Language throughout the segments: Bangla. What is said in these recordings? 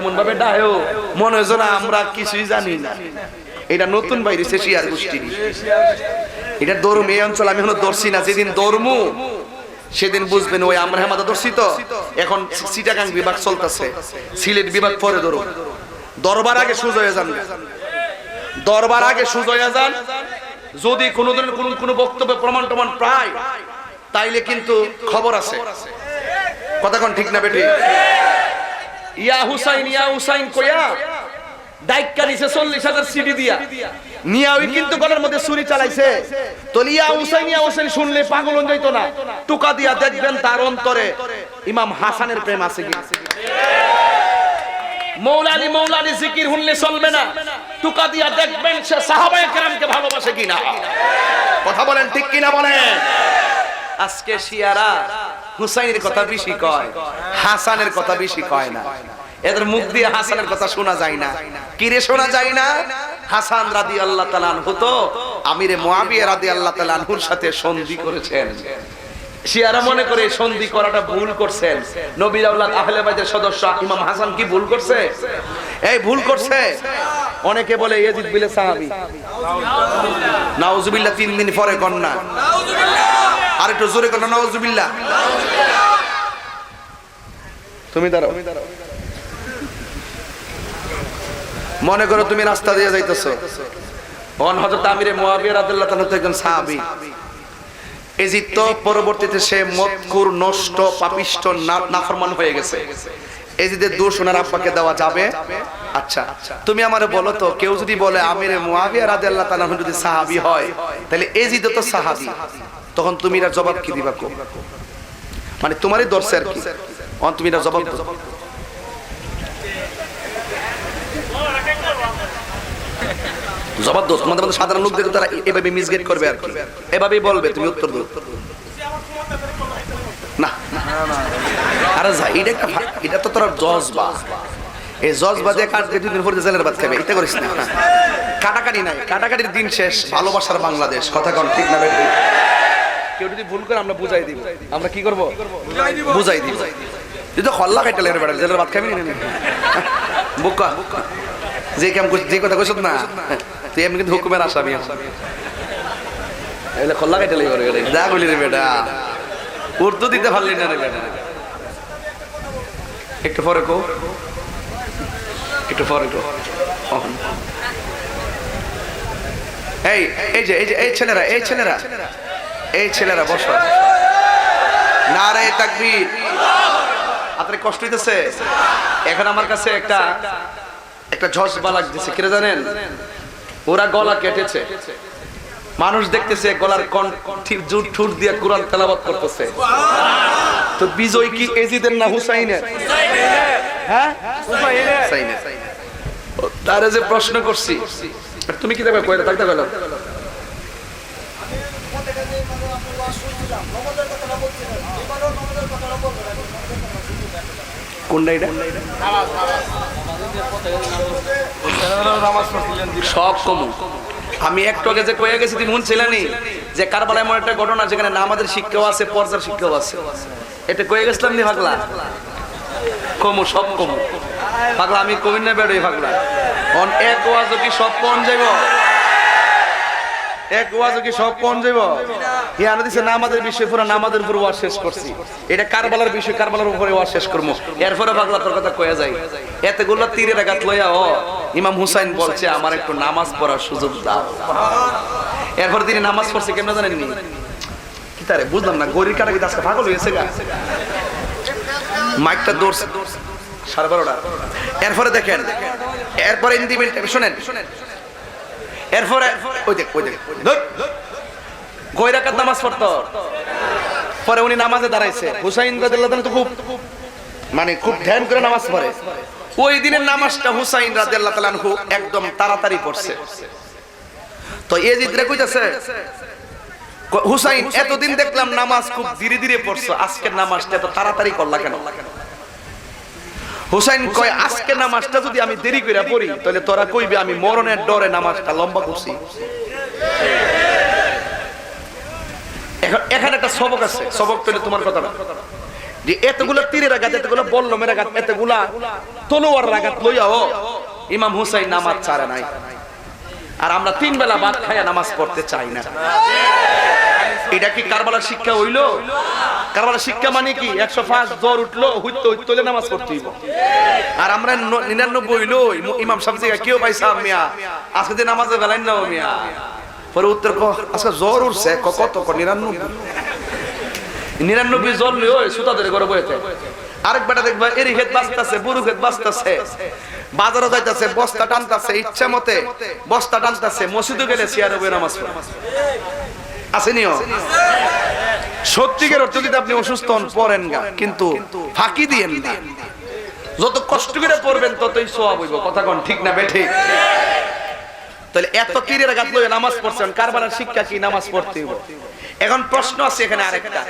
এমন ভাবে ডায়ও মনে হয় যেন আমরা কিছুই জানি না। এটা নতুন বাইরে শিয়ার গোষ্ঠী। এটা দৌড়ম এই অঞ্চল আমি এখনও দর্শি না। যেদিন দৌড়মু সেদিন বুঝবেন, ওই আমরা হেমাদা দর্শি তো। এখন সিটাগাং বিভাগ চলতেছে। সিলেট বিভাগ পরে ধরুন দরবার আগে সুজয় যান দরবার আগে সুজয় যান। যদি কোনো ধরনের কোনো কোনো বক্তব্য প্রমাণ টমাণ প্রায় তাইলে কিন্তু খবর আছে। কথা কোন ঠিক না বেটি ইয়া হুসাইন ইয়া হুসাইন কইয়া। দায়িকা নিছে চল্লিশ হাজার সিডি দিয়া। কিন্তু গলার মধ্যে ছুরি চালাইছে। তো ইয়া হুসাইন ইয়া হুসাইন শুনলে পাগল না। টুকা দিয়া দেখবেন তার অন্তরে ইমাম হাসানের প্রেম আছে কি? মৌলানি মৌলানি জিকির শুনলে চলবে না। টুকা দিয়া দেখবেন সে সাহাবায়ে কেরামকে ভালোবাসে কিনা। কথা বলেন ঠিক কিনা বলেন? আজকে শিয়ারা হুসাইনের কথা বেশি কয় হাসানের কথা বেশি কয় না। এদের মুখ দিয়ে হাসানের কথা শোনা যায় না। কিরে শোনা যায় না? হাসান রাদি আল্লাহ তালান হতো আমিরে মোয়াবিয়া রাদি আল্লাহ তালানহুর সাথে সন্ধি করেছেন। শিয়ারা মনে করে সন্ধি করাটা ভুল করছেন। নবী আউলাদ আহলে বাইতের সদস্য ইমাম হাসান কি ভুল করছে? এই ভুল করছে। অনেকে বলে ইয়াজিদ বিলে সাহাবী। নাউজুবিল্লাহ তিন দিন পরে কন্যা। আর একটু জোরে কন্যা নাউজুবিল্লাহ। তুমি দাঁড়াও। মনে করো তুমি রাস্তা দিয়ে যাইতেছো। অন হযরত আমিরে রাদিয়াল্লাহু তাআলা একজন সাহাবী। পরবর্তীতে সে মদকুর নষ্ট, পাপিষ্ট নাফরমান হয়ে গেছে। এজিদের দোষ ওনার আব্বাকে দেওয়া যাবে। আচ্ছা তুমি আমারে বলো তো, কেউ যদি বলে আমিরে মুয়াবিয়া রাদিয়াল্লাহু তাআলা যদি সাহাবী হয়, তাহলে এজিদ তো সাহাবী। তখন তুমি এর জবাব কি দিবা মানে তোমারই দর্শে আর কি? তুমি এর জবাব তোমাদের মধ্যে সাধারণ তারা এভাবে মিসগেট করবে আর কি? বলবে, তুমি উত্তর না আরে যা, এটা একটা এটা তো জজবা। এই জজবা দিয়ে কাটবে দুদিন পরে জেলের ভাত খাবে, এটা করিস না। কাটাকাটি নাই, কাটাকাটির দিন শেষ, ভালোবাসার বাংলাদেশ। কথা কন, ঠিক না কেউ যদি ভুল করে আমরা বুঝাই দিব। আমরা কি করব? বুঝাই দিব। তুই তো হল্লা খাইতে লেগে বেড়া জেলের ভাত খাবি না বুকা যে কাম যে কথা কইছ না। তুই এমনি কিন্তু হুকুমের আসামি। এলে খোল্লা কাইতে লাগবে রে। যা কইলি রে বেটা। উর্দু দিতে পারলি না রে বেটা। একটু পরে কো। একটু পরে কো। এই এই যে এই যে এই ছেলেরা এই ছেলেরা। এই ছেলেরা, বসো। নারে তাকবীর। আপনার কষ্ট হইতেছে। এখন আমার কাছে একটা একটা ঝসবা লাগতেছে। কিরে জানেন? ওরা গলা কেটেছে। মানুষ দেখতেছে গলার কণ্ঠ ঠুট দিয়ে কোরআন তেলাবাত করতেছে। তো বিজয় কি এজিদের না হুসাইনের? হ্যাঁ? তারে যে প্রশ্ন করছি, তুমি কি দেখবে কইরা থাকতে গেল কোনটা সব কমু। আমি একটু আগে যে কয়ে গেছি, তুমি শুনছিলেনি যে কারবালায় এমন একটা ঘটনা যেখানে নামাজের শিক্ষাও আছে পর্যার শিক্ষাও আছে। এটা কয়ে গেছিলাম নি পাগলা? কমু, সব কমু। পাগলা, আমি কমিন না বেড়োই পাগলা। অন এক ওয়াজ কি সব পন যাইব? এক ওয়াজ কি সব পন যাইব? ইয়ানো দিছে, নামাজের বিষয় পুরো নামাজের উপর ওয়াজ শেষ করছি। এটা কারবালার বিষয়, কারবালার উপরে ওয়াজ শেষ করব এরপরে পাগলা তোর কথা কয়ে যাই। এতগুলো তীরের আঘাত লইয়া, ও, ইমাম হুসাইন বলছে, আমার একটু নামাজ পড়ার সুযোগ দাও। এরপর তিনি নামাজ পড়ছে কেমন জানেননি কি তারে, বুঝলাম না, গরির কাটা কি আজকে পাগল হয়েছে মাইকটা দৌড়ছে। সাড়ে বারোটা। এরপরে দেখেন, এরপরে ইন্দিমেন্ট শোনেন। এরপরে ওই দেখ ওই দেখ ধুর। নামাজ পড়তো। পরে উনি নামাজে দাঁড়াইছে। হুসাইন রাদিয়াল্লাহু তো খুব মানে খুব ধ্যান করে নামাজ পড়ে। ওই দিনের নামাজটা হুসাইন রাদিয়াল্লাহু তাআলা আনহু একদম তাড়াতাড়ি পড়ছে। তো এজিদ রে কইতাছে হুসাইন এতদিন দেখলাম নামাজ খুব ধীরে ধীরে পড়ছো। আজকের নামাজটা এত তাড়াতাড়ি করলা কেন? হুসাইন কয় আজকে নামাজটা যদি আমি দেরি করে পড়ি তাহলে তোরা কইবে আমি মরণের ডরে নামাজটা লম্বা করছি। এখন এখানে একটা সবক আছে। সবক পেলে তোমার কথা না। যে এতগুলো তীরের আঘাত এতগুলো বল্লমের আঘাত এতগুলা তলোয়ার আঘাত লইয়াও ইমাম হুসাইন নামাজ ছাড়ে নাই। আর আমরা তিন বেলা ভাত খাইয়া নামাজ পড়তে চাই না। এটা কি কারবালার শিক্ষা হইল? শিক্ষা মানে কি? একশো পাঁচ জ্বর উঠল নামাজ পড়তে আর আমরা নিরানব্বই হইল ইমাম সাহেব থেকে কেউ পাইছা মিয়া? আজকে যে নামাজে মিয়া? পরে উত্তর ক আজকে জ্বর উঠছে কত ক, নিরানব্বই। নিরানব্বই জ্বর ঘরে বইতে আরেক বেটা দেখবা এরি হেদ বাঁচতেছে বুড়ু হেদ বাঁচতেছে। বাজারে যাইতাছে, বস্তা টানতাছে, ইচ্ছা মতে বস্তা টানতাছে মসজিদে গেলে চেয়ারে বই নামাজ পড়ে। আসেনিও সত্যিকার অর্থ যদি আপনি অসুস্থ হন, পড়েন গা, কিন্তু ফাঁকি দিয়েন যত কষ্ট করে পড়বেন, ততই ঠিক না বেঠে? তাহলে এত লয়ে নামাজ পড়ছেন শিক্ষা কি? নামাজ পড়তে এখন প্রশ্ন আছে এখানে আরেকটা।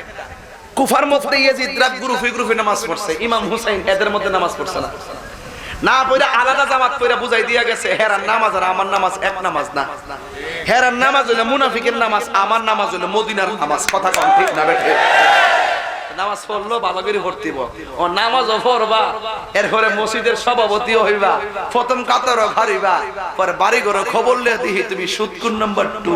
কুফার মধ্যে ইয়াজিদ গ্রুপে গ্রুপে নামাজ পড়ছে, ইমাম হুসাইন এদের মধ্যে নামাজ পড়ছে না। না আলাদা জামাত পড়ে বুঝাই দিয়া গেছে হেরার নামাজ আর আমার নামাজ এক নামাজ না। হেরার নামাজ হইলে মুনাফিকের নামাজ, আমার নামাজ হইলে মদিনার নামাজ। কথা কম ঠিক না বেঠে? নামাজ পড়ল, ভালো করে ভর্তিব ও পড়বা। এরপরে মসজিদের সভাপতি হইবা। প্রথম পরে বাড়ি খবর লিয়ে দিহি, তুমি সুৎকুর নাম্বার টু।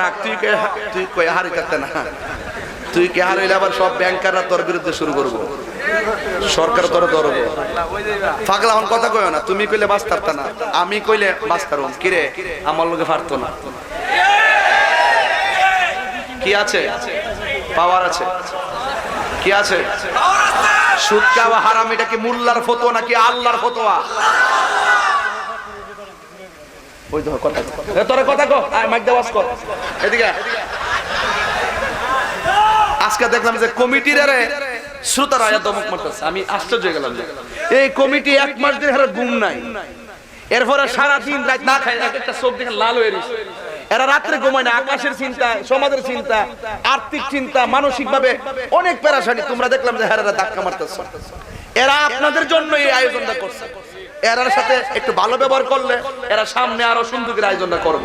রাখ তুই কে তুই হারি থাকতে না? তুই কে আবার সব ব্যাংকাররা তোর বিরুদ্ধে শুরু করব? সরকার তোর ধরবো? হন কথা কইও না, তুমি কইলে বাঁচতারত না, আমি কইলে বাঁচতারুম। কিরে আমার লোকে পারতো না। কি আছে? পাওয়ার আছে। কি আছে? সুদ খাওয়া হারাম, এটা কি মুল্লার ফতোয়া নাকি আল্লাহর ফতোয়া? ওই দেখো কথা। এ, কথা কো আয় মাইক এদিকে আজকে দেখলাম যে কমিটির আরে শ্রোতারা আয়া দমক মারতেছে। আমি আশ্চর্য হয়ে গেলাম এই কমিটি এক মাস ধরে ঘুম নাই। এরপরে সারা দিন রাত না খায় এক একটা চোখ দেখে লাল হয়ে এরা রাত্রে ঘুমায় না আকাশের চিন্তা সমাজের চিন্তা আর্থিক চিন্তা মানসিক ভাবে অনেক পেরাশানি। তোমরা দেখলাম যে হেরারা ধাক্কা মারতেছে। এরা আপনাদের জন্য এই আয়োজনটা করছে। এরার সাথে একটু ভালো ব্যবহার করলে এরা সামনে আরও সুন্দর আয়োজনটা করব।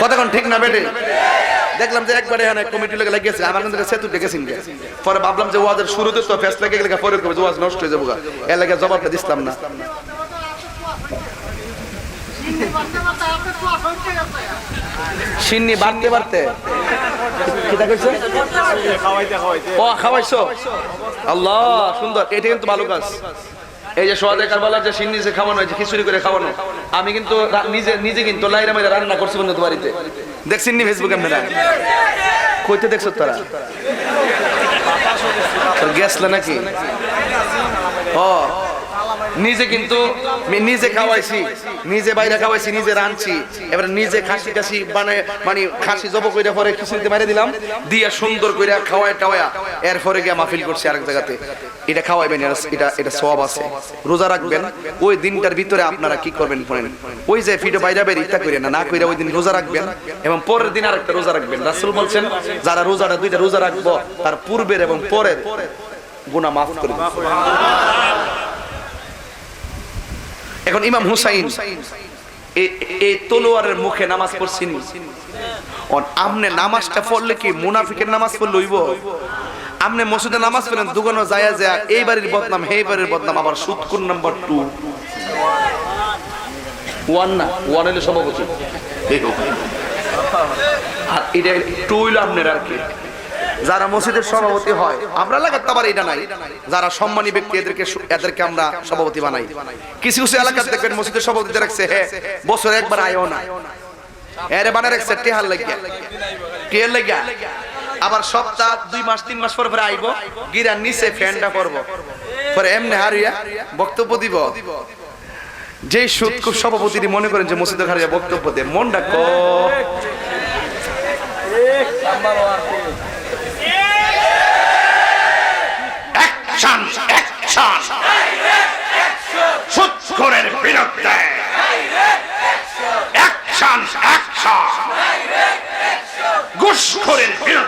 কতক্ষণ ঠিক না বেটে? দেখলাম যে একবারে এখানে কমিটি লেগে লেগেছে আমার কিন্তু সেতু ডেকেছেন পরে ভাবলাম যে ওয়াদের শুরুতে তো ফেস লেগে গেলে পরে করবে ওয়াজ নষ্ট হয়ে যাব। এর লেগে জবাবটা দিছিলাম না। সিন্নি বাড়তে বাড়তে। খাওয়াইছো? আল্লাহ সুন্দর। এটা কিন্তু ভালো কাজ। এই যে সোয়াদে কারবালার যে সিন্নি যে খাওয়ানো হয়েছে খিচুড়ি করে খাওয়ানো, আমি কিন্তু নিজে নিজে কিন্তু লাইরা মাইরা রান্না করছি বন্ধু বাড়িতে। দেখছেন নি ফেসবুকে আপনারা কইতে দেখছ তারা। গেছলে নাকি? ও, নিজে কিন্তু নিজে খাওয়াইছি, নিজে বাইরে খাওয়াইছি, নিজে রাঁধছি। এবারে নিজে খাসি খাসি মানে মানে খাসি জব কইরা পরে খিচুড়িতে মারে দিলাম, দিয়া সুন্দর কইরা খাওয়ায় টাওয়া। এরপরে গিয়া মাহফিল করছি আরেক জায়গাতে। এটা খাওয়াইবেন, এটা- এটা সওয়াব আছে। রোজা রাখবেন, ওই দিনটার ভিতরে আপনারা কি করবেন পড়েন ওই যে ফিটো বাইরে বাইরে ইত্যা করেন না কইরা ওই দিন রোজা রাখবেন এবং পরের দিন আরেকটা রোজা রাখবেন। রাসূল বলছেন, যারা রোজাটা, দুইটা রোজা রাখব, তার পূর্বের এবং পরের গুনাহ মাফ করে এখন ইমাম হুসাইন এই তলোয়ারের মুখে নামাজ পড়ছেন। আমনে নামাজটা পড়লে কি মুনাফিকের নামাজ পড়লে হইব? আমনে মসজিদে নামাজ পড়লেন দুগানো যায় যায় এই বাড়ির বদনাম এই বাড়ির বদনাম আবার সুৎকুর নাম্বার টু। ওয়ান না ওয়ান হইলে সভাপতি আর এটা টু হইল আপনার আর কি। যারা মসজিদের সভাপতি হয় আমরা লাগাতে পারি এটা নাই। যারা সম্মানী ব্যক্তি এদেরকে এদেরকে আমরা সভাপতি বানাই। কিছু কিছু এলাকার দেখবেন মসজিদের সভাপতি রাখছে হ্যাঁ বছরে একবার আয়ও না। এরে বানায় রাখছে টেহার লাগিয়া। টেহার লাগিয়া। আবার সপ্তাহ দুই মাস, তিন মাস পর পরে আইব গিরার নিচে ফ্যানটা করব পরে এমনি হারিয়া বক্তব্য দিব। যে সুৎকুর সভাপতি মনে করেন যে মসজিদের হারিয়া বক্তব্য দেয়, মনটা ক? ঘুষখোরের বিরুদ্ধে।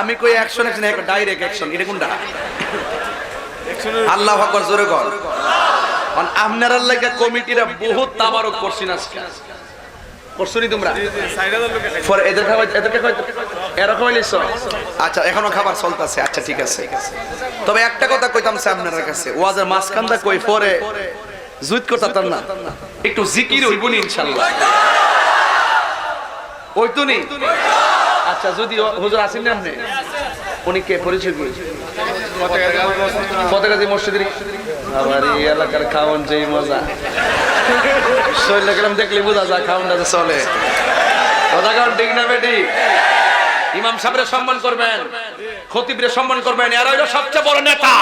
আমি কই অ্যাকশন অ্যাকশন ডাইরেক্ট অ্যাকশন এটা কোনটা? আল্লাহ আকবার জোরে কর আপনারা লাগা কমিটিরা বহুত তাবারক করছিন আজকে। করছনি তোমরা? পরে এদের খাবার এদেরকে এরা আচ্ছা এখনও খাবার চলতেছে। আচ্ছা ঠিক আছে। তবে একটা কথা কইতাম সে আপনার কাছে। ওয়াজের মাঝখানটা কই? পরে জুত করতাম না। একটু জিকির হইব নি ইনশাল্লাহ। ওই তো নি? আচ্ছা যদি হুজুর আসেন না আপনি? উনি কে? পরিচয় কি ফতেগাজী মসজিদের আবার এই এলাকার খাওয়ান যেই মজা। শরীর গেলাম দেখলে বোঝা যায় যে চলে। কথা কারণ ঠিক না বেটি? ইমাম সাহেবের সম্মান করবেন, খতিবরে সম্মান করবেন, এরা হইল সবচেয়ে বড় নেতা।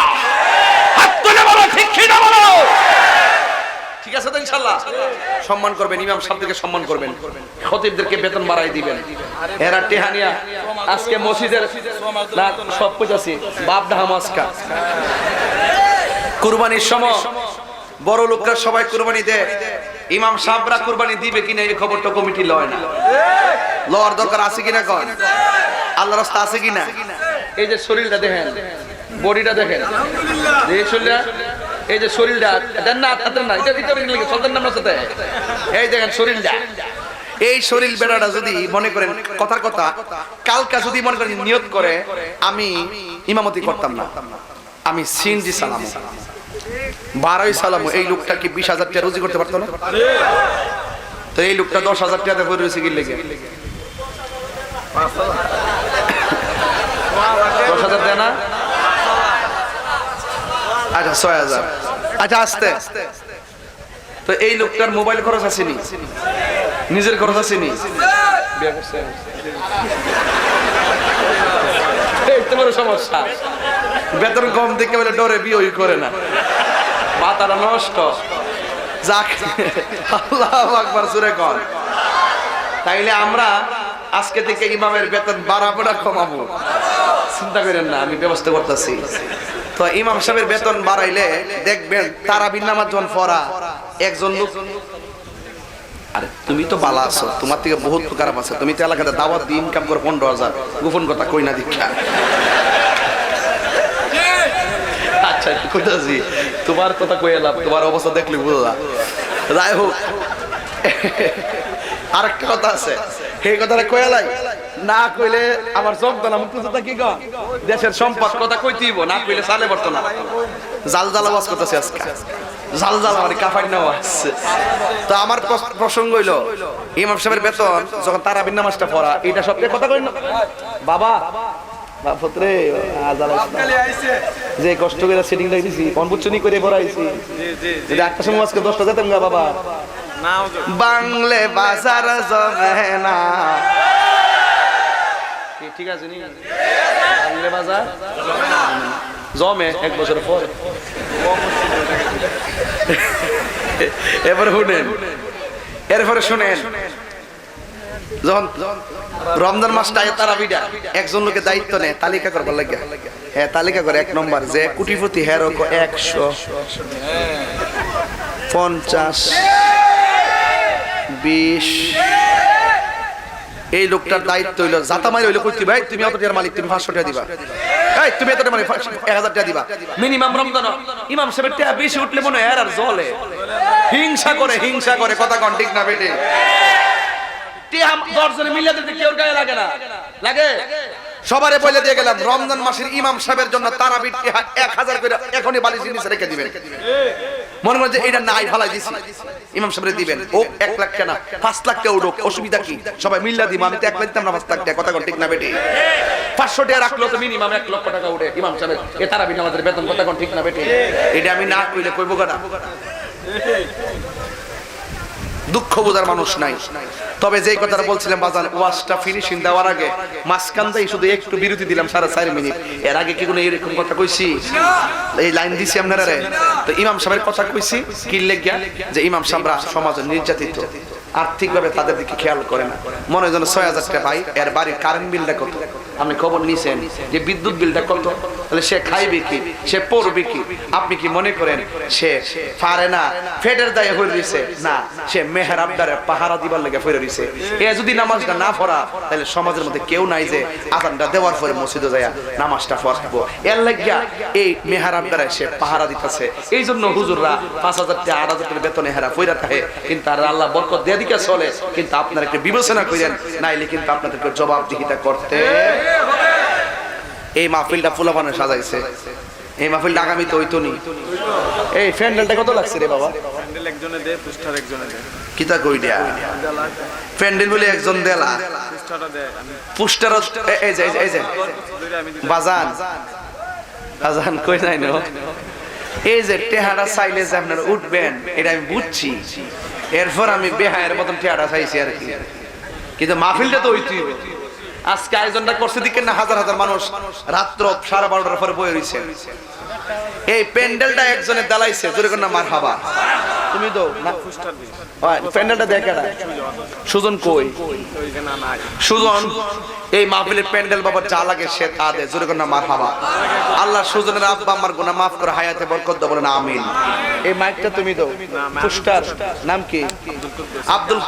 হাত তুলে বলো বলো? ঠিক আছে তো ইনশাল্লাহ সম্মান করবেন, ইমাম সাহেবদেরকে সম্মান করবেন। খতিবদেরকে বেতন বাড়াই দিবেন। এরা টেহানিয়া, আজকে মসজিদের না, সব বুঝাছি বাপ ডাহা মাসকা কুরবানির সময় বড় লোকরা সবাই কুরবানি দেয়। ইমাম সাহেবরা কুরবানি দিবে কিনা এই খবরটা কমিটি লয় না। লওয়ার দরকার আছে কিনা কন? আল্লাহ রাস্তা আছে কিনা? এই যে শরীরটা দেখেন, বডিটা দেখেন। যে এই যে শরীরটা দেন না হাতের না, এটা এটা লেগে চলতেন না সাথে এই দেখেন শরীরটা। এই শরীর বেড়াটা যদি মনে করেন, কথার কথা, কালকা যদি মনে করেন নিয়ত করে, আমি ইমামতি করতাম না। আমি সিনজি সালাম বারোই সালাম, এই লোকটা কি বিশ হাজার টাকা রুজি করতে পারতো না? তো এই লোকটা দশ হাজার টাকা করে রয়েছে কি? লেগে দশ হাজার দেয় না? ছয় হাজার। আচ্ছা আসতে। তো এই লোকটার মোবাইল খরচ আসেনি? নিজের খরচ আসেনি? সমস্যা। বেতন কম দেখে বলে ডরে বিয়ে করে না। মাথাটা নষ্ট। যাক, আল্লাহ আকবার কর। তাইলে আমরা আজকে থেকে ইমামের বেতন বাড়াবো না, কমাবো? চিন্তা করেন না, আমি ব্যবস্থা করতেছি। তো ইমাম সাহেবের বেতন বাড়াইলে দেখবেন তারা বিনামার যখন পড়া, একজন লোক আরে, তুমি তো বালা আছো, তোমার থেকে বহুত খারাপ আছে। তুমি তো এলাকাতে দাওয়াত দিয়ে ইনকাম করে পনেরো হাজার। গোপন কথা কই না দীক্ষা? আচ্ছা কইতাছি, তোমার কথা কই এলাম তোমার অবস্থা দেখলে বুঝলা। যাই হোক, আরেকটা কথা আছে, সেই কথাটা কই এলাই না কইলে আমার জমতো না মুক্তি কি কন দেশের সম্পদ কথা কইতেইব না কইলে চালে পড়তো না। জাল জাল আওয়াজ করতেছে আজকে। জাল জাল মানে কাফাই নামাজ তো আমার প্রসঙ্গ হইল ইমাম সাহেবের বেতন যখন তারা বিন নামাজটা পড়া এটা সবচেয়ে কথা কই না। বাবা যে কষ্ট করে সেটিং লাগিয়েছি কনবুচ্ছনি করে পড়াইছি। যদি একটা সময় আজকে দশটা যেতাম গা বাবা। বাংলে বাজার জমে না। ঠিক আছে নি? বাংলে বাজার? জমে, এক বছর পরে। এবারে শুনেন। এরপরে শুনেন। যখন রমজান মাসটা তারা বিডা একজন লোকের দায়িত্ব নেয়, তালিকা করবার লাগে হ্যাঁ তালিকা করে এক নম্বর, যে কোটিপতি হ্যাঁ একশো পঞ্চাশ, বিশ এই লোকটার দায়িত্ব হইল জাতামাই হইল কইতি ভাই? তুমি অত টাকার মালিক তুমি পাঁচশো টাকা দিবা। এই তুমি এত টাকা মালিক এক হাজার টাকা দিবা। মিনিমাম রমজান ইমাম সাহেবের টাকা বেশি উঠলে মনে হয় এর আর জলে হিংসা করে হিংসা করে কথা কন ঠিক না বেটে। দশজনে মিলিয়ে দিতে কেউ গায়ে লাগে না। লাগে? সবারে বলে দিয়ে গেলাম রমজান মাসের ইমাম সাহেবের জন্য তারাবির এক হাজার করে এখনই বালিশ নিচে রেখে দিবেন। মনে করেন যে এটা নাই ভালাই দিছি। ইমাম সাহেব দিবেন। ও এক লাখ কেনা পাঁচ লাখ টাকা উঠুক অসুবিধা কি? সবাই মিল্লা দিব আমি তো এক লাখ দিতাম না পাঁচ লাখ টাকা। কথা কন ঠিক না বেটি? পাঁচশো টাকা রাখল তো মিনিমাম এক লক্ষ টাকা উঠে ইমাম সাহেব। এ তারাবি আমাদের বেতন কথা ঠিক না বেটি? এটা আমি না কইলে কইব না দুঃখ বোঝার মানুষ নাই। তবে যেই কথাটা বলছিলাম, বাজান ওয়াজটা ফিনিশিং দেওয়ার আগে, মাঝখান দিয়ে শুধু একটু বিরতি দিলাম, সাড়ে চার মিনিট। এর আগে কি কোনো এরকম কথা কইছি? এই লাইন দিছি আপনারা? রে তো ইমাম সাহেবের কথা কইছি, কি লেগিয়া? যে ইমাম সাহেবরা সমাজে নির্যাতিত, আর্থিকভাবে তাদের দিকে খেয়াল করে না। মনে হয় যেন ছয় হাজার টাকা ভাই, এর বাড়ির কারেন্ট বিলটা কত? আপনি খবর নিছেন যে বিদ্যুৎ বিলটা কত? তাহলে সে খাইবে কি? সে পড়বে কি? আপনি কি মনে করেন সে পারে না, ফেটের দায়ে হয়ে রইছে? না, সে মেহের আবদারে পাহারা দিবার লেগে ফিরে রইছে। এ যদি নামাজটা না পড়া, তাহলে সমাজের মধ্যে কেউ নাই যে আজানটা দেওয়ার পরে মসজিদে যায় নামাজটা পড়ব। এর লাগিয়া এই মেহার আবদারে সে পাহারা দিতেছে। এই জন্য হুজুররা পাঁচ হাজার টাকা, আট হাজার টাকা বেতনে হেরা ফইরা থাকে। কিন্তু আর আল্লাহ বরকত দিয়ে দিকে চলে। কিন্তু আপনারা একটা বিবেচনা করেন, নাইলে কিন্তু আপনাদেরকে জবাবদিহিতা করতে এই মাহফিলটা ফুলাপানে সাজাইছে। এই মাহফিলটা আগামী তো হইতো নি। এই প্যান্ডেলটা কত লাগছে রে বাবা? প্যান্ডেল একজনে দেয় পুস্টার একজনে দেয় কিতা কই দিয়া প্যান্ডেল বলে একজন দেলা। আমি পুস্টার এই যে এই যে, বাজান। বাজান কই নাই নো? এই যে টেহারা চাইলে যে আপনারা উঠবেন এটা আমি বুঝছি। এরপর আমি বেহায়ের মতন টেহারা চাইছি আর কি। কিন্তু মাহফিলটা তো হইতেই হবে। আজকে আয়োজনটা করছে দিকে না হাজার হাজার মানুষ। রাত্র সাড়ে বারোটার পরে বয়ে রয়েছে এই প্যান্ডেলটা একজনে দালাইছে, জোরে না মার হাবা তুমি তো না প্যান্ডেলটা দেখে না। সুজন কই? সুজন, এই মাহফিলের প্যান্ডেল বাবা যা লাগে সে তা দে, জোরে না মার হাবা আল্লাহ সুজনের আব্বা আমার গুনাহ মাফ করে হায়াতে বরকত দাও, বলেন, আমিন। এই মাইকটা তুমি দাও। পুস্টার নাম কি? আব্দুল